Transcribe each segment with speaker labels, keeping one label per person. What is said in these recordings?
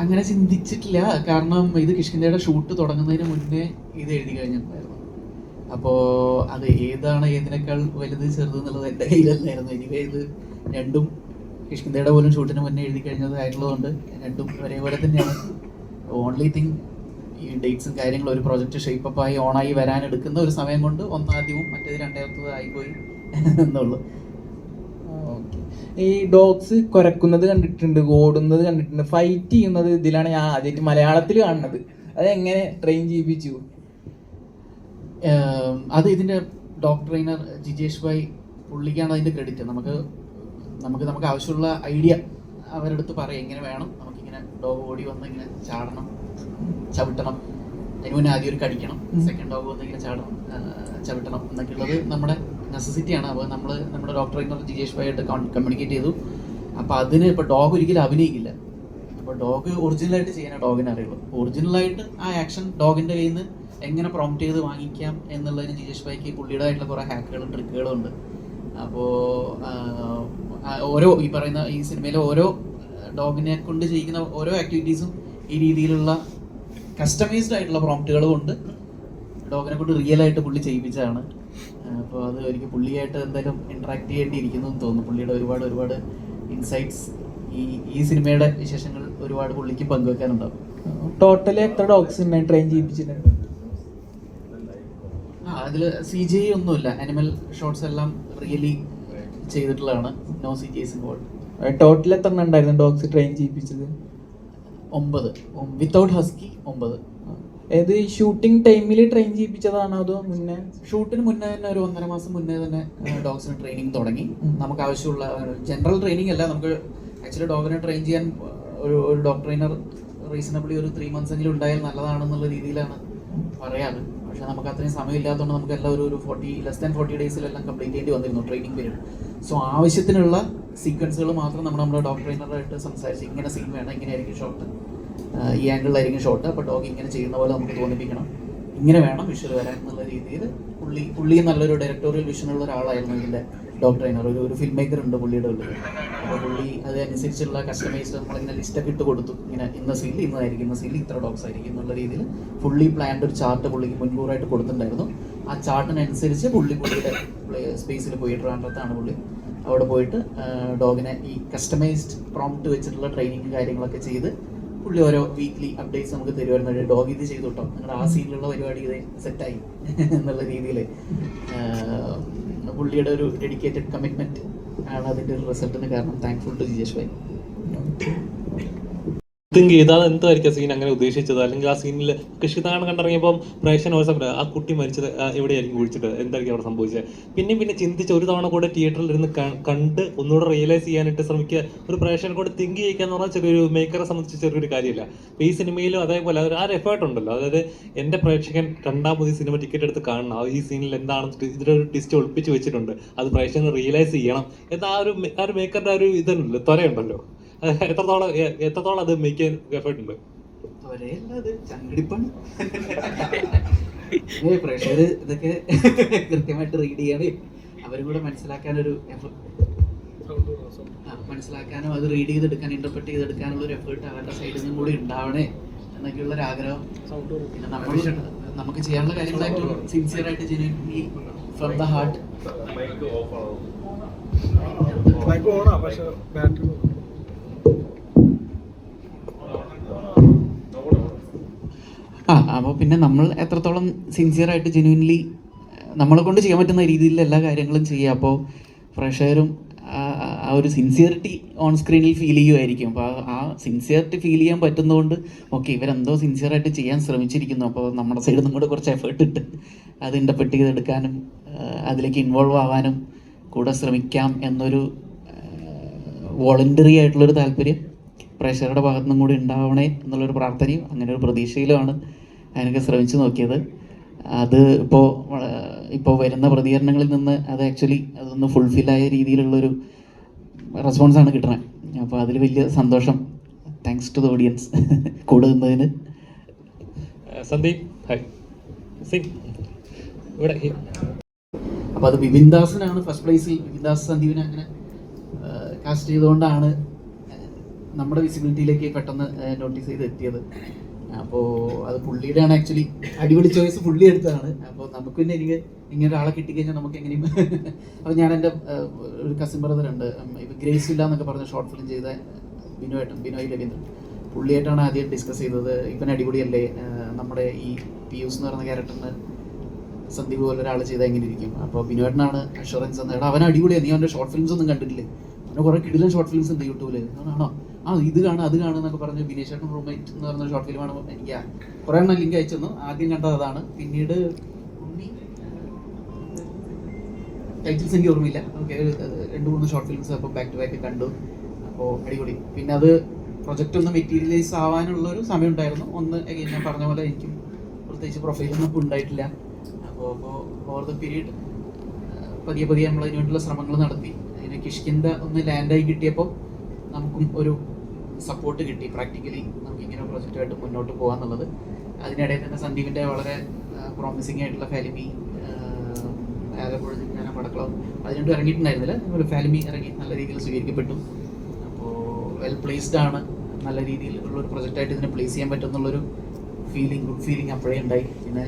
Speaker 1: അങ്ങനെ ചിന്തിച്ചിട്ടില്ല. കാരണം ഇത് കിഷ്കിന്ധയുടെ ഷൂട്ട് തുടങ്ങുന്നതിന് മുന്നേ ഇത് എഴുതി കഴിഞ്ഞിട്ടുണ്ടായിരുന്നു. അപ്പോൾ അത് ഏതാണ് ഏതിനേക്കാൾ വലുത് ചെറുത് എന്നുള്ളത് എന്റെ കയ്യിലല്ലായിരുന്നു. എനിവേ ഇത് രണ്ടും കിഷ്കിന്ധയുടെ പോലും ഷൂട്ടിന് മുന്നേ എഴുതി കഴിഞ്ഞത് ആയിട്ടുള്ളതുകൊണ്ട് രണ്ടും ഒരേപോലെ തന്നെയാണ്. ഓൺലി തിങ് ഈ ഡേറ്റ്സും കാര്യങ്ങളും ഒരു പ്രോജക്റ്റ് ഷേപ്പ് ആയി ഓണായി വരാൻ എടുക്കുന്ന ഒരു സമയം കൊണ്ട് ഒന്നാദ്യവും മറ്റേത് രണ്ടാമത്തത് ആയിപ്പോയി എന്നുള്ളൂ.
Speaker 2: ഈ ഡോഗ്സ് കുരക്കുന്നത് കണ്ടിട്ടുണ്ട് ഓടുന്നത് കണ്ടിട്ടുണ്ട് ഫൈറ്റ് ചെയ്യുന്നത് ഇതിലാണ് ഞാൻ ആദ്യമായിട്ട് മലയാളത്തിൽ കാണുന്നത്. അത് എങ്ങനെ ട്രെയിൻ ചെയ്യിപ്പിച്ചു?
Speaker 1: അത് ഇതിന്റെ ഡോഗ് ട്രെയിനർ ജിജേഷ് ഭായ് പുള്ളിക്കാണ് അതിന്റെ ക്രെഡിറ്റ് നമുക്ക് നമുക്ക് നമുക്ക് ആവശ്യമുള്ള ഐഡിയ അവരുടെ അടുത്ത് പറയാം. എങ്ങനെ വേണം നമുക്കിങ്ങനെ ഡോഗ് ഓടി വന്ന് ഇങ്ങനെ ചാടണം ചവിട്ടണം. അതിന് മുന്നേ ആദ്യം ഒരു കടിക്കണം. സെക്കൻഡ് ഡോഗ് വന്ന് ഇങ്ങനെ ചാടണം ചവിട്ടണം. എന്നൊക്കെയുള്ളത് നമ്മുടെ നെസസിറ്റിയാണ് അപ്പോൾ നമ്മൾ നമ്മുടെ ഡോക്ടർ പറഞ്ഞ ജിജേഷ് ഭായ് ആയിട്ട് കമ്മ്യൂണിക്കേറ്റ് ചെയ്തു. അപ്പോൾ അതിന് ഇപ്പോൾ ഡോഗ് ഒരിക്കലും അഭിനയിക്കില്ല. അപ്പോൾ ഡോഗ് ഒറിജിനലായിട്ട് ചെയ്യാനേ ഡോഗിനെ അറിയുള്ളൂ. ഒറിജിനലായിട്ട് ആ ആക്ഷൻ ഡോഗിന്റെ കയ്യിൽ നിന്ന് എങ്ങനെ പ്രോംപ്റ്റ് ചെയ്ത് വാങ്ങിക്കാം എന്നുള്ളതിന് ജിജേഷ് ഭായിക്ക് പുള്ളിയുടേതായിട്ടുള്ള കുറേ ഹാക്കുകളും ട്രിക്കുകളും ഉണ്ട്. അപ്പോൾ ഓരോ ഈ പറയുന്ന ഈ സിനിമയിലെ ഓരോ ഡോഗിനെ കൊണ്ട് ചെയ്യിക്കുന്ന ഓരോ ആക്ടിവിറ്റീസും ഈ രീതിയിലുള്ള കസ്റ്റമൈസ്ഡ് ആയിട്ടുള്ള പ്രോംപ്റ്റുകളും ഉണ്ട്. ഡോഗിനെ കൊണ്ട് റിയൽ ആയിട്ട് പുള്ളി ചെയ്യിപ്പിച്ചതാണ്. അപ്പോൾ അത് എനിക്ക് പുള്ളിയായിട്ട് എന്തായാലും ഇൻട്രാക്ട് ചെയ്യേണ്ടിയിരിക്കുന്നു എന്ന് തോന്നുന്നു. പുള്ളിയുടെ ഒരുപാട് ഒരുപാട് ഇൻസൈറ്റ്സ് ഈ ഈ സിനിമയുടെ വിശേഷങ്ങൾ ഒരുപാട് പുള്ളിക്ക് പങ്കുവെക്കാനുണ്ടാവും.
Speaker 2: ടോട്ടലി എത്ര ഡോഗ്സ് ട്രെയിൻ ചെയ്യിപ്പിച്ചിട്ടുണ്ട്
Speaker 1: ആ അതിൽ സി ജി ഒന്നുമില്ല. അനിമൽ ഷോട്ട്സ് എല്ലാം റിയലി ചെയ്തിട്ടുള്ളതാണ്. No C G involve
Speaker 2: total എത്ര ഉണ്ടായിരുന്നു ഡോഗ്സ് ട്രെയിൻ ചെയ്യിപ്പിച്ചത്
Speaker 1: ഒമ്പത്. വിത്തൗട്ട് ഹസ്കി ഒമ്പത്.
Speaker 2: ഏത് ഷൂട്ടിംഗ് ടൈമിൽ ട്രെയിൻ ചെയ്യിപ്പിച്ചതാണോ അതോ മുന്നേ?
Speaker 1: ഷൂട്ടിന് മുന്നേ തന്നെ ഒരു ഒന്നര മാസം മുന്നേ തന്നെ ഡോഗ്സിന് ട്രെയിനിങ് തുടങ്ങി. നമുക്ക് ആവശ്യമുള്ള ജനറൽ ട്രെയിനിങ് അല്ല നമുക്ക് ആക്ച്വലി ഡോഗിനെ ട്രെയിൻ ചെയ്യാൻ ഒരു ഒരു ഡോഗ് ട്രെയിനർ റീസണബിളി ഒരു ത്രീ മന്ത്സ് എങ്കിലും ഉണ്ടായാൽ നല്ലതാണെന്നുള്ള രീതിയിലാണ് പറയാറ്. പക്ഷെ നമുക്ക് അത്രയും സമയമില്ലാത്തതുകൊണ്ട് നമുക്ക് എല്ലാം ഒരു ഒരു ഫോർട്ടി ലെസ് ദാൻ ഫോർട്ടി ഡേയ്സിലെല്ലാം കംപ്ലീറ്റ് ചെയ്യേണ്ടി വന്നിരുന്നു ട്രെയിനിങ് പീരീഡ് സോ ആവശ്യത്തിനുള്ള സീക്വൻസുകൾ മാത്രം നമ്മൾ നമ്മുടെ ഡോഗ് ട്രെയിനറായിട്ട് സംസാരിച്ച് ഇങ്ങനെ സീൻ വേണം ഇങ്ങനെയായിരിക്കും ഷോട്ട് ഈ ആംഗിളിലായിരിക്കും ഷോട്ട് അപ്പോൾ ഡോഗ് ഇങ്ങനെ ചെയ്യുന്ന പോലെ നമുക്ക് തോന്നിപ്പിക്കണം. ഇങ്ങനെ വേണം വിഷ്വൽ വരാൻ എന്നുള്ള രീതിയിൽ പുള്ളി പുള്ളി നല്ലൊരു ഡയറക്ടോറിയൽ വിഷനുള്ള ഒരാളായിരുന്നു ഇതിന്റെ ഡോഗ് ട്രെയിനർ ഒരു ഒരു ഫിലിം മേക്കർ ഉണ്ട് പുള്ളിയുടെ ഉള്ളിൽ. അപ്പോൾ പുള്ളി അതനുസരിച്ചുള്ള കസ്റ്റമൈസ്ഡ് നമ്മളിങ്ങനെ ലിസ്റ്റൊക്കെ ഇട്ട് കൊടുത്തു. ഇങ്ങനെ ഇന്ന സീലിൽ ഇന്നതായിരിക്കും ഇന്ന സീലിൽ ഇത്ര ഡോഗ്സ് ആയിരിക്കും എന്നുള്ള രീതിയിൽ ഫുള്ളി പ്ലാൻഡ് ഒരു ചാർട്ട് പുള്ളിക്ക് മുൻകൂറായിട്ട് കൊടുത്തിട്ടുണ്ടായിരുന്നു. ആ ചാർട്ടിനനുസരിച്ച് പുള്ളി പുള്ളിയുടെ സ്പേസിൽ പോയി ട്രാൻഡത്താണ് പുള്ളി. അവിടെ പോയിട്ട് ഡോഗിനെ ഈ കസ്റ്റമൈസ്ഡ് പ്രോംപ്റ്റ് വെച്ചിട്ടുള്ള ട്രെയിനിങ് കാര്യങ്ങളൊക്കെ ചെയ്ത് പുള്ളി ഓരോ വീക്ക്ലി അപ്ഡേറ്റ്സ് നമുക്ക് തരുമായിരുന്നു ഡോഗ് ഇത് ചെയ്തു കേട്ടോ. നിങ്ങളുടെ ആ സീനിലുള്ള പരിപാടി ഇത് സെറ്റായി എന്നുള്ള രീതിയിൽ പുള്ളിയുടെ ഒരു ഡെഡിക്കേറ്റഡ് കമ്മിറ്റ്മെന്റ് ആണ് അതിന്റെ ഒരു റിസൾട്ടിന് കാരണം. Thankful to Jijesh bhai
Speaker 3: think ചെയ്താൽ എന്തായിരിക്കും സീൻ അങ്ങനെ ഉദ്ദേശിച്ചത്? അല്ലെങ്കിൽ ആ സീനിൽ കൃഷിതാണ് കണ്ടിറങ്ങിയപ്പോൾ പ്രേക്ഷകൻ ഒരു സമയം ആ കുട്ടി മരിച്ചത് എവിടെയായിരിക്കും കുഴിച്ചിട്ട്? എന്തായിരിക്കും അവിടെ സംഭവിച്ചത്? പിന്നെ പിന്നെ ചിന്തിച്ച് ഒരു തവണ കൂടെ തിയേറ്ററിൽ ഇരുന്ന് കണ്ട് ഒന്നുകൂടെ റിയലൈസ് ചെയ്യാനായിട്ട് ശ്രമിക്കുക. ഒരു പ്രേക്ഷകൻ കൂടെ തിങ്ക് ചെയ്യിക്കുക എന്ന് പറഞ്ഞാൽ ചെറിയൊരു മേക്കറെ സംബന്ധിച്ച് ചെറിയൊരു കാര്യമില്ല. ഈ സിനിമയിലും അതേപോലെ ആ ഒരു എഫേർട്ട് ഉണ്ടല്ലോ. അതായത് എന്റെ പ്രേക്ഷകൻ രണ്ടാമത് സിനിമ ടിക്കറ്റ് എടുത്ത് കാണണം. ഈ സീനിൽ എന്താണ് ഒരു ടിസ്റ്റ് ഒളിപ്പിച്ച് വെച്ചിട്ടുണ്ട്. അത് പ്രേക്ഷകൻ റിയലൈസ് ചെയ്യണം. എന്ന ആ ഒരു ആ ഒരു മേക്കറുടെ ആ ഒരു ഇതുണ്ടല്ലോ ത്വരയുണ്ടല്ലോ. എത്രത്തോളം എത്രത്തോളം അത് മേക്ക് ചെയ്യാൻ എഫേർട്ട് ഉണ്ട്?
Speaker 1: പ്രേക്ഷകർ ഇതൊക്കെ കൃത്യമായിട്ട് റീഡ് ചെയ്യണേ. അവരും കൂടെ മനസ്സിലാക്കാനൊരു മനസ്സിലാക്കാനും അത് റീഡ് ചെയ്തെടുക്കാൻ ഇന്റർപ്രറ്റ് ചെയ്തെടുക്കാനുള്ള ഒരു എഫേർട്ട് അവരുടെ സൈഡിൽ നിന്നും കൂടി ഉണ്ടാവണേ എന്നൊക്കെയുള്ള ഒരു ആഗ്രഹം. പിന്നെ നമ്മൾ നമുക്ക് ചെയ്യാനുള്ള കാര്യങ്ങൾ ഏറ്റവും സിൻസിയർ ആയിട്ട് genuinely from the heart
Speaker 4: mike ഓണാ പക്ഷെ ബാറ്ററി
Speaker 1: അപ്പോൾ പിന്നെ നമ്മൾ എത്രത്തോളം സിൻസിയറായിട്ട് ജെനുവിൻലി നമ്മളെ കൊണ്ട് ചെയ്യാൻ പറ്റുന്ന രീതിയിൽ എല്ലാ കാര്യങ്ങളും ചെയ്യുക. അപ്പോൾ ഫ്രഷറും ആ- ഒരു സിൻസിയറിറ്റി ഓൺ സ്ക്രീനിൽ ഫീൽ ചെയ്യുമായിരിക്കും അപ്പോൾ ആ സിൻസിയറിറ്റി ഫീൽ ചെയ്യാൻ പറ്റുന്നതുകൊണ്ട് ഓക്കെ ഇവരെന്തോ സിൻസിയറായിട്ട് ചെയ്യാൻ ശ്രമിച്ചിരിക്കുന്നു. അപ്പോൾ നമ്മുടെ സൈഡിൽ നിന്നും കൂടെ കുറച്ച് എഫേർട്ട് ഇട്ട് അത് ഇന്റർപ്രറ്റ് ചെയ്തെടുക്കാനും അതിലേക്ക് ഇൻവോൾവ് ആവാനും കൂടെ ശ്രമിക്കാം എന്നൊരു വോളണ്ടറി ആയിട്ടുള്ളൊരു താല്പര്യം പ്രേക്ഷകരുടെ ഭാഗത്തു നിന്നും കൂടി ഉണ്ടാവണേ എന്നുള്ളൊരു പ്രാർത്ഥനയും അങ്ങനെ ഒരു പ്രതീക്ഷയിലുമാണ്. അതിനൊക്കെ ശ്രമിച്ചു നോക്കിയത്. അത് ഇപ്പോൾ ഇപ്പോൾ വരുന്ന പ്രതികരണങ്ങളിൽ നിന്ന് അത് ആക്ച്വലി അതൊന്ന് ഫുൾഫില്ലായ രീതിയിലുള്ളൊരു റെസ്പോൺസാണ് കിട്ടണത് അപ്പോൾ അതിൽ വലിയ സന്തോഷം. താങ്ക്സ് ടു ദ ഓഡിയൻസ് കൂടെ നിന്നതിന്.
Speaker 3: സന്ദീപ്. ഹായ് ഇവിടെ
Speaker 1: അപ്പോൾ അത് ബിബിൻദാസിനാണ് ഫസ്റ്റ് പ്ലേസിൽ ബിബിൻദാസ് സന്ദീപിനെ അങ്ങനെ കാസ്റ്റ് ചെയ്തുകൊണ്ടാണ് നമ്മുടെ വിസിബിലിറ്റിയിലേക്ക് പെട്ടെന്ന് നോട്ടീസ് ചെയ്ത് എത്തിയത്. അപ്പോൾ അത് പുള്ളിയുടെ ആണ് ആക്ച്വലി അടിപൊളി ചോയ്സ് പുള്ളി എടുത്തതാണ്. അപ്പോൾ നമുക്ക് പിന്നെ എനിക്ക് ഇങ്ങനെ ഒരാളെ കിട്ടിക്കഴിഞ്ഞാൽ നമുക്ക് എങ്ങനെയും അപ്പോൾ ഞാൻ എന്റെ ഒരു കസിൻ ബ്രദർ ഉണ്ട്. ഇപ്പം ഗ്രേസ് ഇല്ല എന്നൊക്കെ പറഞ്ഞ ഷോർട്ട് ഫിലിം ചെയ്ത ബിനോയേട്ടൻ ബിനോയ് രവീന്ദ്രൻ. പുള്ളിയായിട്ടാണ് ആദ്യം ഡിസ്കസ് ചെയ്തത്. ഇവൻ അടിപൊളിയല്ലേ? നമ്മുടെ ഈ പിയൂസ് എന്ന് പറയുന്ന ക്യാരക്ടറിന് സന്ദീപ് പോലെ ഒരാൾ ചെയ്താൽ എങ്ങനെ ഇരിക്കും? അപ്പോൾ ബിനോയേട്ടനാണ് അഷുറൻസ് എന്ന് അവൻ അടിപൊളിയാണ് നീ അവന്റെ ഷോർട്ട് ഫിലിംസ് ഒന്നും കണ്ടിട്ടില്ലേ? അവന് കുറേ കിടിലൻ ഷോർട്ട് ഫിലിംസ് ഉണ്ട് യൂട്യൂബിൽ ആണോ ആ ഇത് കാണാം അത് കാണും എന്നൊക്കെ പറഞ്ഞ് ബിനേഷ് ഏട്ടൻ റൂംമേറ്റ് എന്ന് പറഞ്ഞ ഷോർട്ട് ഫിലിമാണ് എനിക്ക് കുറെ എണ്ണം ലിങ്ക് അയച്ചു തന്നു ആദ്യം കണ്ടത് അതാണ്. പിന്നീട് ടൈറ്റിൽസ് എനിക്ക് ഓർമ്മയില്ല. ഓക്കെ രണ്ട് മൂന്ന് ഷോർട്ട് ഫിലിംസ് അപ്പോൾ ബാക്ക് ടു ബാക്ക് കണ്ടു. അപ്പോൾ അടിപൊളി. പിന്നെ അത് പ്രൊജക്റ്റ് ഒന്ന് മെറ്റീരിയലൈസ് ആവാനുള്ള ഒരു സമയം ഉണ്ടായിരുന്നു. ഒന്ന് അഗെയിൻ ഞാൻ പറഞ്ഞ പോലെ എനിക്കും പ്രത്യേകിച്ച് പ്രൊഫൈലൊന്നും ഉണ്ടായിട്ടില്ല. അപ്പോൾ അപ്പോൾ ഓവർ ദ പീരീഡ് പതിയെ പതിയെ നമ്മൾ അതിനുവേണ്ടിയുള്ള ശ്രമങ്ങൾ നടത്തി. അതിന് കിഷ്കിന്റെ ഒന്ന് ലാൻഡായി കിട്ടിയപ്പോൾ നമുക്കും ഒരു സപ്പോർട്ട് കിട്ടി. പ്രാക്ടിക്കലി നമുക്ക് ഇങ്ങനെ പ്രൊജക്റ്റായിട്ട് മുന്നോട്ട് പോകാന്നുള്ളത് അതിനിടയിൽ തന്നെ സന്ദീപിന്റെ വളരെ പ്രോമിസിംഗ് ആയിട്ടുള്ള ഫാലിമി ആലപ്പുഴ ഞാൻ പടക്കളം അത് രണ്ടും ഇറങ്ങിയിട്ടുണ്ടായിരുന്നില്ല. ഒരു ഫാലിമി ഇറങ്ങി നല്ല രീതിയിൽ സ്വീകരിക്കപ്പെട്ടു. അപ്പോൾ വെൽ പ്ലേസ്ഡ് ആണ്. നല്ല രീതിയിൽ ഉള്ളൊരു പ്രൊജക്റ്റായിട്ട് ഇതിനെ പ്ലേസ് ചെയ്യാൻ പറ്റുന്നുള്ളൊരു ഫീലിംഗ് ഗുഡ് ഫീലിംഗ് അപ്പോഴേ ഉണ്ടായി. പിന്നെ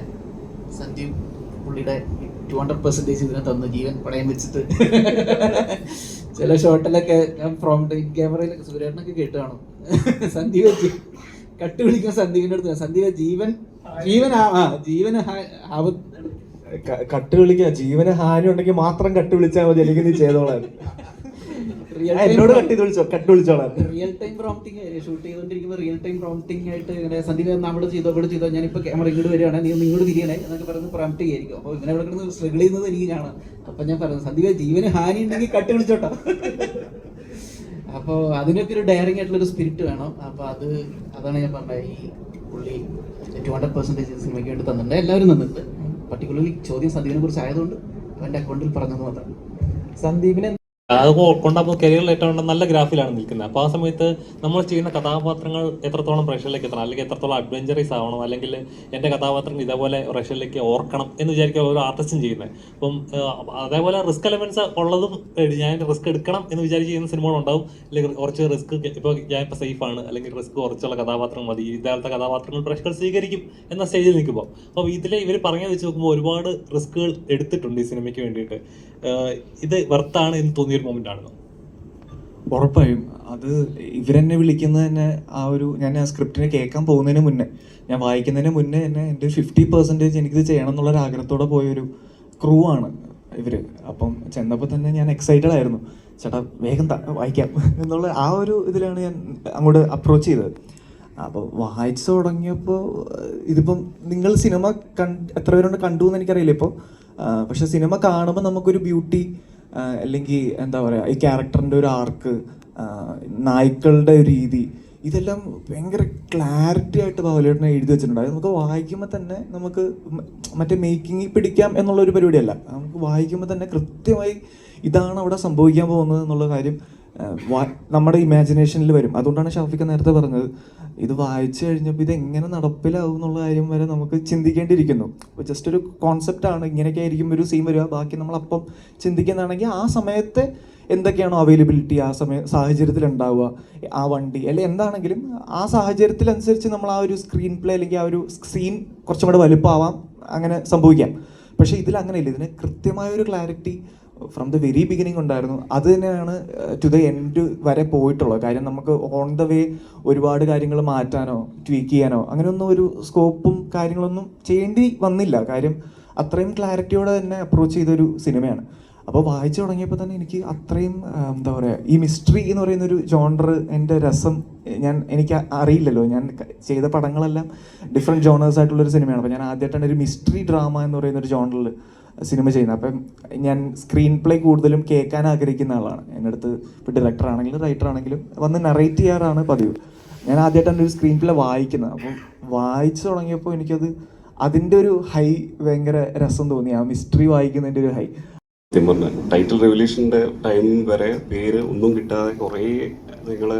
Speaker 1: സന്ദീപ് പുള്ളിയുടെ ടു ഹൺഡ്രഡ് പെർസെന്റേജ് ഇതിനെ തന്നു. ജീവൻ പടയം വെച്ചിട്ട്. ചില ഷോട്ടിലൊക്കെ ഞാൻ ഫ്രോം ക്യാമറയിലൊക്കെ സൂര്യേട്ടനൊക്കെ കേട്ട് കാണും. സന്ദീപ് കട്ട് വിളിക്കാൻ സന്ദീപിന്റെ അടുത്ത് സന്ദീപ് ജീവൻ ജീവൻ ജീവൻ
Speaker 5: കട്ട് വിളിക്കുക ജീവന് ഹാനി ഉണ്ടെങ്കിൽ മാത്രം കട്ട് വിളിച്ചാൽ മതി. അല്ലെങ്കിൽ നീ ആ, എന്നോട് കട്ട് ചെയ്ത് വിളിച്ചോ കട്ട് വിളിച്ചോളാൻ
Speaker 1: റിയൽ ടൈം പ്രോംപ്റ്റിംഗ് ഷൂട്ട് ചെയ്തുകൊണ്ടിരിക്കുമ്പോൾ റിയൽ ടൈം പ്രോംപ്റ്റിംഗ് ആയിട്ട് ഇങ്ങനെ സന്ദീപ് അവിടെ ചെയ്തോ ഇവിടെ ചെയ്തോ ഞാനിപ്പോൾ ക്യാമറ ഇങ്ങോട്ട് വരികയാണ് നീ ഇങ്ങോട്ട് തിരിയണേ എന്നൊക്കെ പറഞ്ഞ് പ്രോംപ്റ്റ് ചെയ്യായിരിക്കും. അപ്പോൾ ഇങ്ങനെ ഇവിടെ കിടന്ന് സ്ട്രഗിൾ ചെയ്യുന്നത് എനിക്ക് കാണാം. അപ്പം ഞാൻ പറഞ്ഞു സന്ദീപ് ജീവന് ഹാനി ഉണ്ടെങ്കിൽ കട്ട് വിളിച്ചോട്ടോ. അപ്പോൾ അതിനൊക്കെ ഒരു ഡയറിങ് ആയിട്ടുള്ള ഒരു സ്പിരിറ്റ് വേണം. അപ്പോൾ അത് അതാണ് ഞാൻ പറഞ്ഞത്. ഈ പുള്ളി ടു ഹൺഡ്രഡ് പെർസെന്റേജ് സിനിമയ്ക്ക് വേണ്ടി തന്നിട്ടുണ്ട്. എല്ലാവരും തന്നിട്ടുണ്ട്. പർട്ടിക്കുലർലി ചോദ്യം സന്ദീപിനെ കുറിച്ച് ആയതുകൊണ്ട് അവന്റെ അക്കൗണ്ടിൽ പറഞ്ഞത് മാത്രം.
Speaker 2: സന്ദീപിന്
Speaker 3: അത് കൊണ്ടാ കരിയറിൽ ഏറ്റവും നല്ല ഗ്രാഫിലാണ് നിൽക്കുന്നത്. അപ്പോൾ ആ സമയത്ത് നമ്മൾ ചെയ്യുന്ന കഥാപാത്രങ്ങൾ എത്രത്തോളം പ്രഷറിലേക്ക് എത്തണം അല്ലെങ്കിൽ എത്രത്തോളം അഡ്വഞ്ചറീസ് ആവണം അല്ലെങ്കിൽ എന്റെ കഥാപാത്രങ്ങൾ ഇതേപോലെ പ്രഷറിലേക്ക് ഓർക്കണം എന്ന് വിചാരിക്കുക ഓരോ ആർട്ടിസ്റ്റും ചെയ്യുന്നത്. അപ്പം അതേപോലെ റിസ്ക് എലമെന്റ്സ് ഉള്ളതും ഞാൻ റിസ്ക് എടുക്കണം എന്ന് വിചാരിച്ച് ചെയ്യുന്ന സിനിമകളുണ്ടാവും അല്ലെങ്കിൽ കുറച്ച് റിസ്ക് ഇപ്പോൾ ഞാൻ സേഫ് ആണ് അല്ലെങ്കിൽ റിസ്ക് കുറച്ചുള്ള കഥാപാത്രം മതി. ഇതേപോലത്തെ കഥാപാത്രങ്ങൾ പ്രഷർ സ്വീകരിക്കും എന്ന സ്റ്റേജിൽ നിൽക്കുമ്പോൾ അപ്പോൾ ഇതിൽ ഇവർ പറഞ്ഞു വെച്ച് നോക്കുമ്പോൾ ഒരുപാട് റിസ്കുകൾ എടുത്തിട്ടുണ്ട് ഈ സിനിമയ്ക്ക് വേണ്ടിയിട്ട്. ഇത് വർത്താണ് എന്ന് തോന്നിയൊരു മൊമെന്റ് ആണ്
Speaker 5: ഉറപ്പായും. അത് ഇവരെന്നെ വിളിക്കുന്നത് തന്നെ ആ ഒരു ഞാൻ ആ സ്ക്രിപ്റ്റിനെ കേൾക്കാൻ പോകുന്നതിന് മുന്നേ ഞാൻ വായിക്കുന്നതിന് മുന്നേ തന്നെ എന്റെ ഫിഫ്റ്റി പെർസെന്റേജ് എനിക്കിത് ചെയ്യണം എന്നുള്ളൊരു ആഗ്രഹത്തോടെ പോയൊരു ക്രൂ ആണ് ഇവർ. അപ്പം ചെന്നപ്പോൾ തന്നെ ഞാൻ എക്സൈറ്റഡ് ആയിരുന്നു. ചേട്ടാ വേഗം വായിക്കാം എന്നുള്ള ആ ഒരു ഇതിലാണ് ഞാൻ അങ്ങോട്ട് അപ്രോച്ച് ചെയ്തത്. അപ്പോൾ വായിച്ചു തുടങ്ങിയപ്പോൾ ഇതിപ്പം നിങ്ങൾ സിനിമ കണ്ട് എത്ര പേരുണ്ട് കണ്ടു എന്ന് എനിക്കറിയില്ല. ഇപ്പോൾ പക്ഷെ സിനിമ കാണുമ്പോൾ നമുക്കൊരു ബ്യൂട്ടി അല്ലെങ്കിൽ എന്താ പറയുക ഈ ക്യാരക്ടറിന്റെ ഒരു ആർക്ക് നായ്ക്കളുടെ ഒരു രീതി ഇതെല്ലാം ഭയങ്കര ക്ലാരിറ്റി ആയിട്ട് ബാബുലേട്ടനെ എഴുതി വെച്ചിട്ടുണ്ട്. നമുക്ക് വായിക്കുമ്പോൾ തന്നെ നമുക്ക് മറ്റേ മേക്കിങ്ങിൽ പിടിക്കാം എന്നുള്ള ഒരു പരിപാടിയല്ല. നമുക്ക് വായിക്കുമ്പോൾ തന്നെ കൃത്യമായി ഇതാണ് അവിടെ സംഭവിക്കാൻ പോകുന്നത് എന്നുള്ള കാര്യം നമ്മുടെ ഇമാജിനേഷനിൽ വരും. അതുകൊണ്ടാണ് ഷാഫിക്ക നേരത്തെ പറഞ്ഞത് ഇത് വായിച്ചു കഴിഞ്ഞപ്പോൾ ഇത് എങ്ങനെ നടപ്പിലാവും എന്നുള്ള കാര്യം വരെ നമുക്ക് ചിന്തിക്കേണ്ടിയിരിക്കുന്നു. അപ്പോൾ ജസ്റ്റ് ഒരു കോൺസെപ്റ്റ് ആണ്. ഇങ്ങനെയൊക്കെ ആയിരിക്കും ഒരു സീൻ വരിക. ബാക്കി നമ്മൾ അപ്പം ചിന്തിക്കുന്നതാണെങ്കിൽ ആ സമയത്തെ എന്തൊക്കെയാണോ അവൈലബിലിറ്റി ആ സമയ സാഹചര്യത്തിൽ ഉണ്ടാവുക ആ വണ്ടി അല്ലെങ്കിൽ എന്താണെങ്കിലും ആ സാഹചര്യത്തിനനുസരിച്ച് നമ്മൾ ആ ഒരു സ്ക്രീൻ പ്ലേ അല്ലെങ്കിൽ ആ ഒരു സീൻ കുറച്ചും കൂടെ വലുപ്പമാവാം അങ്ങനെ സംഭവിക്കാം. പക്ഷേ ഇതിൽ അങ്ങനെയില്ല ഇതിന് കൃത്യമായ ഒരു clarity from the very beginning ഉണ്ടായിരുന്നു. അത് തന്നെയാണ് ടു ദ എൻഡ് വരെ പോയിട്ടുള്ളത്. കാര്യം നമുക്ക് ഓൺ ദ വേ ഒരുപാട് കാര്യങ്ങൾ മാറ്റാനോ ട്വീക്ക് ചെയ്യാനോ അങ്ങനെയൊന്നും ഒരു സ്കോപ്പും കാര്യങ്ങളൊന്നും ചെയ്യേണ്ടി വന്നില്ല. കാര്യം അത്രയും ക്ലാരിറ്റിയോടെ തന്നെ അപ്രോച്ച് ചെയ്തൊരു സിനിമയാണ്. അപ്പോൾ വായിച്ചു തുടങ്ങിയപ്പോൾ തന്നെ എനിക്ക് അത്രയും എന്താ പറയുക ഈ മിസ്റ്ററി എന്ന് പറയുന്ന ഒരു ജോണർ എന്റെ രസം ഞാൻ എനിക്ക് അറിയില്ലല്ലോ. ഞാൻ ചെയ്ത പടങ്ങളെല്ലാം ഡിഫറെന്റ് ജോണേഴ്സ് ആയിട്ടുള്ളൊരു സിനിമയാണ്. അപ്പോൾ ഞാൻ ആദ്യമായിട്ടാണ് ഒരു മിസ്റ്ററി ഡ്രാമ എന്ന് പറയുന്ന ഒരു ജോണറിൽ സിനിമ ചെയ്യുന്നത്. അപ്പം ഞാൻ സ്ക്രീൻ പ്ലേ കൂടുതലും കേൾക്കാൻ ആഗ്രഹിക്കുന്ന ആളാണ്. എന്റെ അടുത്ത് ഇപ്പോൾ ഡയറക്ടർ ആണെങ്കിലും റൈറ്റർ ആണെങ്കിലും വന്ന് നറേറ്റ് ചെയ്യാറാണ് പതിവ്. ഞാൻ ആദ്യമായിട്ടാണ് ഒരു സ്ക്രീൻ പ്ലേ വായിക്കുന്നത്. അപ്പോൾ വായിച്ചു തുടങ്ങിയപ്പോൾ എനിക്കത് അതിന്റെ ഒരു ഹൈ ഭയങ്കര രസം തോന്നി. ആ മിസ്റ്ററി വായിക്കുന്നതിന്റെ ഒരു ഹൈ
Speaker 6: സത്യം പറഞ്ഞാൽ ടൈറ്റിൽ റെവല്യൂഷന്റെ ടൈം വരെ പേര് ഒന്നും കിട്ടാതെ കുറേ നിങ്ങൾ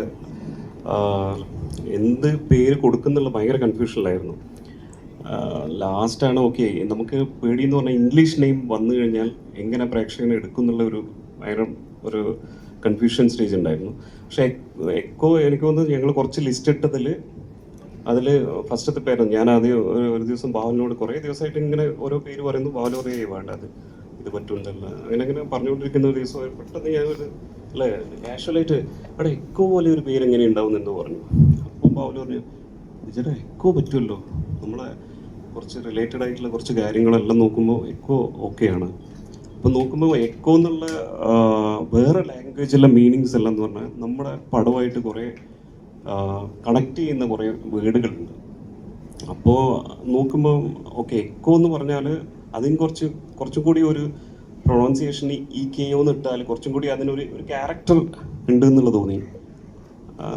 Speaker 6: എന്ത് പേര് കൊടുക്കുന്നുള്ള ഭയങ്കര കൺഫ്യൂഷനിലായിരുന്നു ലാസ്റ്റാണ് ഓക്കെ നമുക്ക് പേടി എന്ന് പറഞ്ഞാൽ ഇംഗ്ലീഷ് നെയിം വന്നു കഴിഞ്ഞാൽ എങ്ങനെ പ്രേക്ഷകനെ എടുക്കും എന്നുള്ള ഒരു ഭയങ്കര ഒരു കൺഫ്യൂഷൻ സ്റ്റേജ് ഉണ്ടായിരുന്നു. പക്ഷേ എക്കോ എനിക്ക് തോന്നുന്നു ഞങ്ങൾ കുറച്ച് ലിസ്റ്റ് ഇട്ടതിൽ അതിൽ ഫസ്റ്റത്തെ പേരാണ് ഞാൻ ആദ്യം ഒരു- ദിവസം ബാവലിനോട് കുറേ ദിവസമായിട്ട് ഇങ്ങനെ ഓരോ പേര് പറയുന്നു. ബാവൽ പറയേ വേണ്ട അത് ഇത് പറ്റുന്നില്ല അങ്ങനെ അങ്ങനെ പറഞ്ഞുകൊണ്ടിരിക്കുന്ന ഒരു ദിവസം പെട്ടെന്ന് ഞാൻ ഒരു അല്ലേ കാഷ്വലായിട്ട് അവിടെ എക്കോ പോലെ ഒരു പേര് എങ്ങനെ ഉണ്ടാവും? എന്ന് പറഞ്ഞു. അപ്പോൾ ബാവൽ പറഞ്ഞു ചേട്ടാ എക്കോ പറ്റുമല്ലോ നമ്മളെ കുറച്ച് റിലേറ്റഡ് ആയിട്ടുള്ള കുറച്ച് കാര്യങ്ങളെല്ലാം നോക്കുമ്പോൾ എക്കോ ഓക്കെയാണ് അപ്പം നോക്കുമ്പോൾ എക്കോ എന്നുള്ള വേറെ ലാംഗ്വേജിലെ മീനിങ്സ് എല്ലാം എന്ന് പറഞ്ഞാൽ നമ്മുടെ പടമായിട്ട് കുറേ കണക്ട് ചെയ്യുന്ന കുറേ വേർഡുകളുണ്ട്. അപ്പോൾ നോക്കുമ്പോൾ ഓക്കെ എക്കോ എന്ന് പറഞ്ഞാൽ അതിന് കുറച്ച് കുറച്ചും കൂടി ഒരു പ്രൊണൗൺസിയേഷൻ ഈ കെ എന്ന് ഇട്ടാൽ കുറച്ചും കൂടി അതിനൊരു ഒരു ക്യാരക്ടർ ഉണ്ട് എന്നുള്ളത് തോന്നി.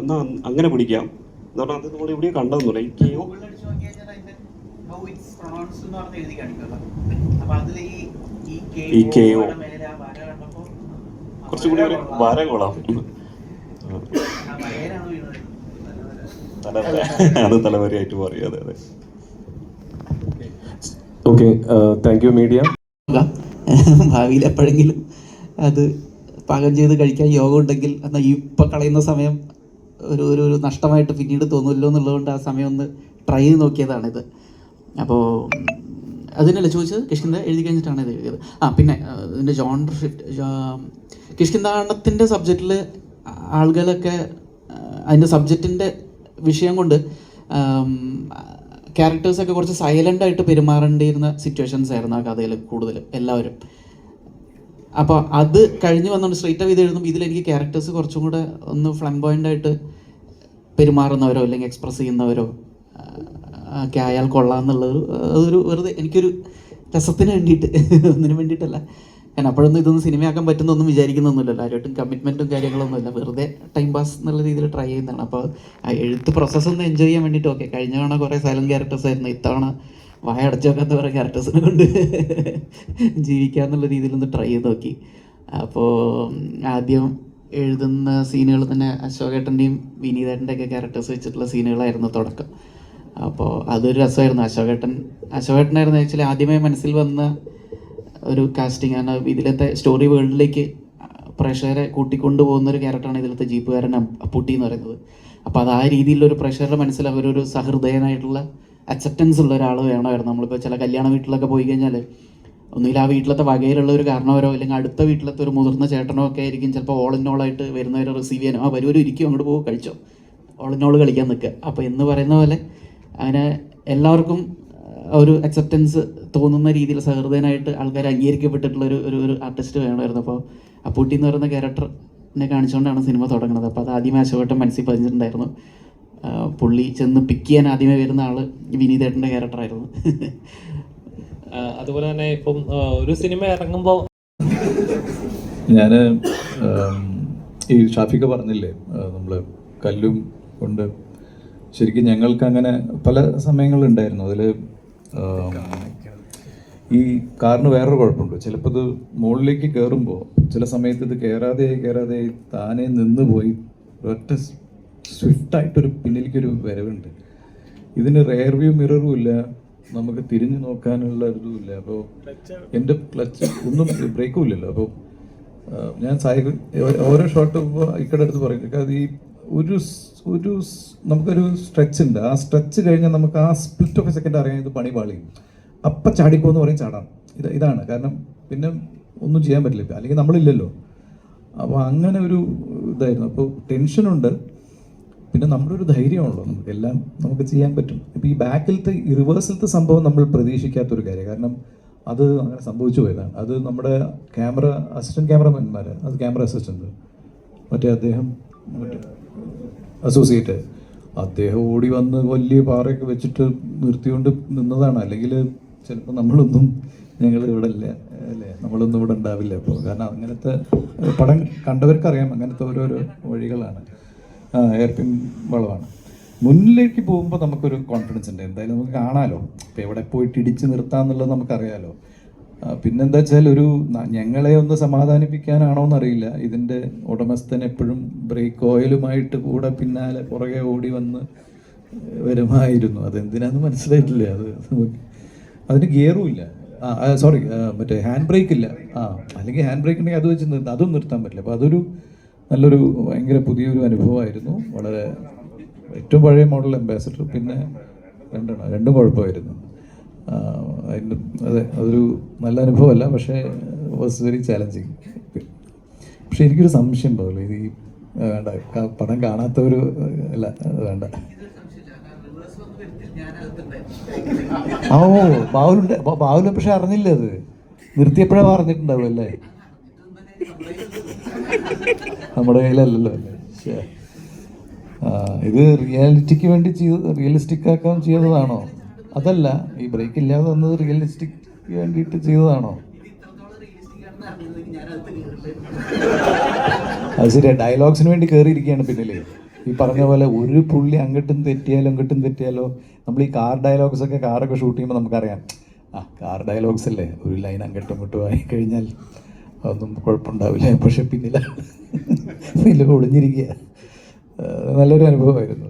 Speaker 6: എന്നാൽ എന്നാ അങ്ങനെ പിടിക്കാം. എന്ന് പറഞ്ഞാൽ അത് നമ്മൾ എവിടെയോ കണ്ടതെന്നില്ല ഈ കെ ഒ ഈ KO. കുറച്ചും കൂടി ഒരു ഭാരം കൊള്ളാം. തലവര. അത് തലവരയായിട്ട് പറയും അതെ അതെ.
Speaker 7: ഓക്കെ താങ്ക് യു മീഡിയ
Speaker 1: ഭാവിയിൽ എപ്പോഴെങ്കിലും അത് പാകം ചെയ്ത് കഴിക്കാൻ യോഗം ഉണ്ടെങ്കിൽ എന്നാൽ ഇപ്പം കളയുന്ന സമയം ഒരു ഒരു ഒരു നഷ്ടമായിട്ട് പിന്നീട് തോന്നുമല്ലോ എന്നുള്ളതുകൊണ്ട് ആ സമയം ഒന്ന് ട്രൈ ചെയ്ത് നോക്കിയതാണിത്. അപ്പോൾ അതിനല്ല ചോദിച്ചത്? കിഷ്കിന്ദ എഴുതി കഴിഞ്ഞിട്ടാണ് ഇത് എഴുതിയത്. ആ പിന്നെ ഇതിന്റെ ജോണ്ടർ ഷിഫ്റ്റ് കിഷ്കിന്താണത്തിന്റെ സബ്ജക്റ്റിൽ ആളുകളൊക്കെ അതിന്റെ സബ്ജക്റ്റിന്റെ വിഷയം കൊണ്ട് ക്യാരക്ടേഴ്സൊക്കെ കുറച്ച് സൈലന്റായിട്ട് പെരുമാറേണ്ടിയിരുന്ന സിറ്റുവേഷൻസ് ആയിരുന്നു ആ കഥയിൽ കൂടുതലും എല്ലാവരും. അപ്പോൾ അത് കഴിഞ്ഞ് വന്നുകൊണ്ട് സ്ട്രേറ്റ് ആയി ഇത് എഴുതുമ്പോൾ ഇതിലെനിക്ക് ക്യാരക്ടേഴ്സ് കുറച്ചും കൂടെ ഒന്ന് ഫ്ലംബോയിന്റായിട്ട് പെരുമാറുന്നവരോ അല്ലെങ്കിൽ എക്സ്പ്രസ് ചെയ്യുന്നവരോ ഒക്കെ ആയാൽ കൊള്ളാമെന്നുള്ളൊരു അതൊരു വെറുതെ എനിക്കൊരു രസത്തിന് വേണ്ടിയിട്ട് ഒന്നിനു വേണ്ടിയിട്ടല്ല. കാരണം അപ്പോഴൊന്നും ഇതൊന്നും സിനിമയാക്കാൻ പറ്റുന്നൊന്നും വിചാരിക്കുന്നൊന്നുമില്ലല്ലോ. ആരുമായിട്ടും കമ്മിറ്റ്മെന്റും കാര്യങ്ങളൊന്നുമില്ല. വെറുതെ ടൈം പാസ് എന്നുള്ള രീതിയിൽ ട്രൈ ചെയ്യുന്നതാണ്. അപ്പോൾ ആ എഴുത്ത് പ്രോസസ്സ് ഒന്ന് എൻജോയ് ചെയ്യാൻ വേണ്ടിയിട്ട് ഓക്കെ കഴിഞ്ഞ തവണ കുറേ സൈലന്റ് ക്യാരക്ടേഴ്സ് ആയിരുന്നു. ഇത്തവണ വായ അടച്ചു വെക്കാത്ത കുറേ ക്യാരക്ടേഴ്സിനെ കൊണ്ട് ജീവിക്കാന്നുള്ള രീതിയിലൊന്ന് ട്രൈ ചെയ്ത് നോക്കി. അപ്പോൾ ആദ്യം എഴുതുന്ന സീനുകൾ തന്നെ അശോകേട്ടന്റെയും വിനീതേട്ടന്റെയൊക്കെ ക്യാരക്ടേഴ്സ് വെച്ചിട്ടുള്ള സീനുകളായിരുന്നു തുടക്കം. അപ്പോൾ അതൊരു രസമായിരുന്നു. അശോകേട്ടൻ അശോകേട്ടനായിരുന്നു ആക്ച്വലി ആദ്യമേ മനസ്സിൽ വന്ന ഒരു കാസ്റ്റിംഗ് ആണ് ഇതിലത്തെ സ്റ്റോറി വേൾഡിലേക്ക് പ്രഷറെ കൂട്ടിക്കൊണ്ടു പോകുന്ന ഒരു ക്യാരക്ടറാണ് ഇതിലത്തെ ജീപ്പുകാരൻ അപ്പൂട്ടി എന്ന് പറയുന്നത്. അപ്പോൾ അത് ആ രീതിയിലൊരു പ്രഷറിന്റെ മനസ്സിൽ അവരൊരു സഹൃദയനായിട്ടുള്ള അക്സെപ്റ്റൻസ് ഉള്ള ഒരാൾ വേണമായിരുന്നു. നമ്മളിപ്പോൾ ചില കല്യാണ വീട്ടിലൊക്കെ പോയി കഴിഞ്ഞാൽ ഒന്നുകിൽ ആ വീട്ടിലത്തെ വകയിലുള്ള ഒരു കാരണവരോ അല്ലെങ്കിൽ അടുത്ത വീട്ടിലത്തെ ഒരു മുതിർന്ന ചേട്ടനോ ഒക്കെ ആയിരിക്കും ചിലപ്പോൾ ഓൾ ഇൻ ആയിട്ട് വരുന്നവരെ റിസീവ് ചെയ്യാനോ. ആ വരുവരും ഇരിക്കും അങ്ങോട്ട് പോകും കഴിച്ചോ. ഓൾ ഇൻ ഓൾ കളിക്കാൻ നിൽക്കുക. അപ്പോൾ എന്ന് പറയുന്ന പോലെ അങ്ങനെ എല്ലാവർക്കും ഒരു അക്സെപ്റ്റൻസ് തോന്നുന്ന രീതിയിൽ സഹൃദയനായിട്ട് ആൾക്കാർ അംഗീകരിക്കപ്പെട്ടിട്ടുള്ള ഒരു ഒരു ഒരു ആർട്ടിസ്റ്റ് വേണമായിരുന്നു. അപ്പോൾ അപ്പൂട്ടി എന്ന് പറയുന്ന ക്യാരക്ടറിനെ കാണിച്ചുകൊണ്ടാണ് സിനിമ തുടങ്ങുന്നത്. അപ്പോൾ അത് ആദ്യമേ അശോകട്ടം മനസ്സിൽ പതിഞ്ഞിട്ടുണ്ടായിരുന്നു പുള്ളി ചെന്ന് പിക്ക് ചെയ്യാൻ ആദ്യമേ വരുന്ന ആൾ വിനീതേട്ടന്റെ ക്യാരക്ടറായിരുന്നു
Speaker 3: അതുപോലെ തന്നെ ഇപ്പം ഒരു സിനിമ ഇറങ്ങുമ്പോൾ
Speaker 8: ഞാൻ ഈ ഷാഫിക്ക് പറഞ്ഞില്ലേ നമ്മൾ കല്ലും കൊണ്ട് ശരിക്കും ഞങ്ങൾക്ക് അങ്ങനെ പല സമയങ്ങളുണ്ടായിരുന്നു. അതിൽ ഈ കാറിന് വേറൊരു കുഴപ്പമുണ്ട്. ചിലപ്പോൾ ഇത് മുകളിലേക്ക് കയറുമ്പോൾ ചില സമയത്ത് ഇത് കയറാതെയായി കയറാതെയായി താനെ നിന്ന് പോയി ഒറ്റ സ്വിഫ്റ്റായിട്ടൊരു പിന്നിലേക്കൊരു വരവുണ്ട്. ഇതിന് റെയർ വ്യൂ മിററും ഇല്ല. നമുക്ക് തിരിഞ്ഞു നോക്കാനുള്ള ഇതും ഇല്ല. അപ്പോൾ എന്റെ ക്ലച്ച് ഒന്നും ബ്രേക്കും ഇല്ലല്ലോ. അപ്പോൾ ഞാൻ സൈക്കിൾ ഓരോ ഷോട്ട് ഇപ്പോൾ ഇക്കടെ അടുത്ത് പറയും. "ഇക്ക, അത് ഈ ഒരു ഒരു നമുക്കൊരു സ്ട്രെച്ച് ഉണ്ട്. ആ സ്ട്രെച്ച് കഴിഞ്ഞാൽ നമുക്ക് ആ സ്പ്ലിറ്റ് ഓഫ് സെക്കൻഡ് അറിയാൻ ഇത് പണി പാളി അപ്പം ചാടിപ്പോന്ന് പറയും ചാടാം. ഇത് ഇതാണ്. കാരണം പിന്നെ ഒന്നും ചെയ്യാൻ പറ്റില്ല ഇപ്പം. അല്ലെങ്കിൽ നമ്മളില്ലല്ലോ. അപ്പോൾ അങ്ങനെ ഒരു ഇതായിരുന്നു. അപ്പോൾ ടെൻഷനുണ്ട് പിന്നെ നമ്മുടെ ഒരു ധൈര്യമാണല്ലോ. നമുക്ക് എല്ലാം നമുക്ക് ചെയ്യാൻ പറ്റും. ഇപ്പം ഈ ബാക്കിലത്തെ ഈ റിവേഴ്സിലത്തെ സംഭവം നമ്മൾ പ്രതീക്ഷിക്കാത്തൊരു കാര്യം. കാരണം അത് അങ്ങനെ സംഭവിച്ചു പോയതാണ്. അത് നമ്മുടെ ക്യാമറ അസിസ്റ്റന്റ് ക്യാമറമാൻമാർ അത് ക്യാമറ അസിസ്റ്റന്റ് മറ്റേ അദ്ദേഹം മറ്റേ അസോസിയേറ്റ് അദ്ദേഹം ഓടി വന്ന് വലിയ പാറയൊക്കെ വെച്ചിട്ട് നിർത്തിക്കൊണ്ട് നിന്നതാണ്. അല്ലെങ്കിൽ ചിലപ്പോൾ നമ്മളൊന്നും ഞങ്ങൾ ഇവിടെ ഇല്ല അല്ലേ? നമ്മളൊന്നും ഇവിടെ ഉണ്ടാവില്ല. അപ്പോൾ കാരണം അങ്ങനത്തെ പടം കണ്ടവർക്കറിയാം. അങ്ങനത്തെ ഓരോരോ വഴികളാണ്. എയർപിൻ വളമാണ് മുന്നിലേക്ക് പോകുമ്പോൾ നമുക്കൊരു കോൺഫിഡൻസ് ഉണ്ട്. എന്തായാലും നമുക്ക് കാണാമല്ലോ ഇപ്പം എവിടെ പോയിട്ട് ഇടിച്ച് നിർത്താമെന്നുള്ളത് നമുക്കറിയാലോ. ആ, പിന്നെന്താ വെച്ചാൽ ഒരു ഞങ്ങളെ ഒന്ന് സമാധാനിപ്പിക്കാനാണോ എന്നറിയില്ല ഇതിന്റെ ഉടമസ്ഥൻ എപ്പോഴും ബ്രേക്ക് ഓയിലുമായിട്ട് കൂടെ പിന്നാലെ പുറകെ ഓടി വന്ന് വരുമായിരുന്നു. അതെന്തിനാന്ന് മനസ്സിലായിട്ടില്ല. അത് അതിന് ഗിയറും ഇല്ല. ആ സോറി മറ്റേ ഹാൻഡ് ബ്രേക്ക് ഇല്ല. ആ അല്ലെങ്കിൽ ഹാൻഡ് ബ്രേക്ക് ഉണ്ടെങ്കിൽ അത് വെച്ച് അതും നിർത്താൻ പറ്റില്ല. അപ്പോൾ അതൊരു നല്ലൊരു ഭയങ്കര പുതിയൊരു അനുഭവമായിരുന്നു. വളരെ ഏറ്റവും പഴയ മോഡൽ അംബാസഡർ പിന്നെ രണ്ടെണ്ണം രണ്ടും കുഴപ്പമായിരുന്നു. അതിന്റെ അതെ അതൊരു നല്ല അനുഭവമല്ല പക്ഷേ വാസ് വെരി ചാലഞ്ചിങ് പക്ഷേ എനിക്കൊരു സംശയം പോലെ ഇത് ഈ വേണ്ട പടം കാണാത്തൊരു അല്ല അത് വേണ്ട. ഓ ബാവുലുണ്ട് ബാവുല പക്ഷെ അറിഞ്ഞില്ല അത്. നിർത്തിയപ്പോഴാ പറഞ്ഞിട്ടുണ്ടാവും അല്ലേ? നമ്മുടെ കയ്യിലല്ലല്ലോ അല്ലേ? ഇത് റിയാലിറ്റിക്ക് വേണ്ടി ചെയ്ത് റിയലിസ്റ്റിക് ആക്കാൻ ചെയ്തതാണോ? അതല്ല ഈ ബ്രേക്ക് ഇല്ലാതെ വന്നത് റിയലിസ്റ്റിക് വേണ്ടിയിട്ട് ചെയ്തതാണോ? അത് ശരിയാ ഡയലോഗ്സിന് വേണ്ടി കയറിയിരിക്കുകയാണ് പിന്നിൽ. ഈ പറഞ്ഞ പോലെ ഒരു പുള്ളി അങ്ങോട്ടും തെറ്റിയാലോ ഇങ്ങോട്ടും തെറ്റിയാലോ നമ്മൾ ഈ കാർ ഡയലോഗ്സ് ഒക്കെ കാറൊക്കെ ഷൂട്ട് ചെയ്യുമ്പോൾ നമുക്കറിയാം ആ കാർ ഡയലോഗ്സ് അല്ലേ ഒരു ലൈൻ അങ്ങോട്ടും ഇങ്ങോട്ടും ആയി കഴിഞ്ഞാൽ അതൊന്നും കുഴപ്പമുണ്ടാവില്ല. പക്ഷെ പിന്നിലാണ് പിന്നിൽ ഒളിഞ്ഞിരിക്കുക. നല്ലൊരു അനുഭവമായിരുന്നു.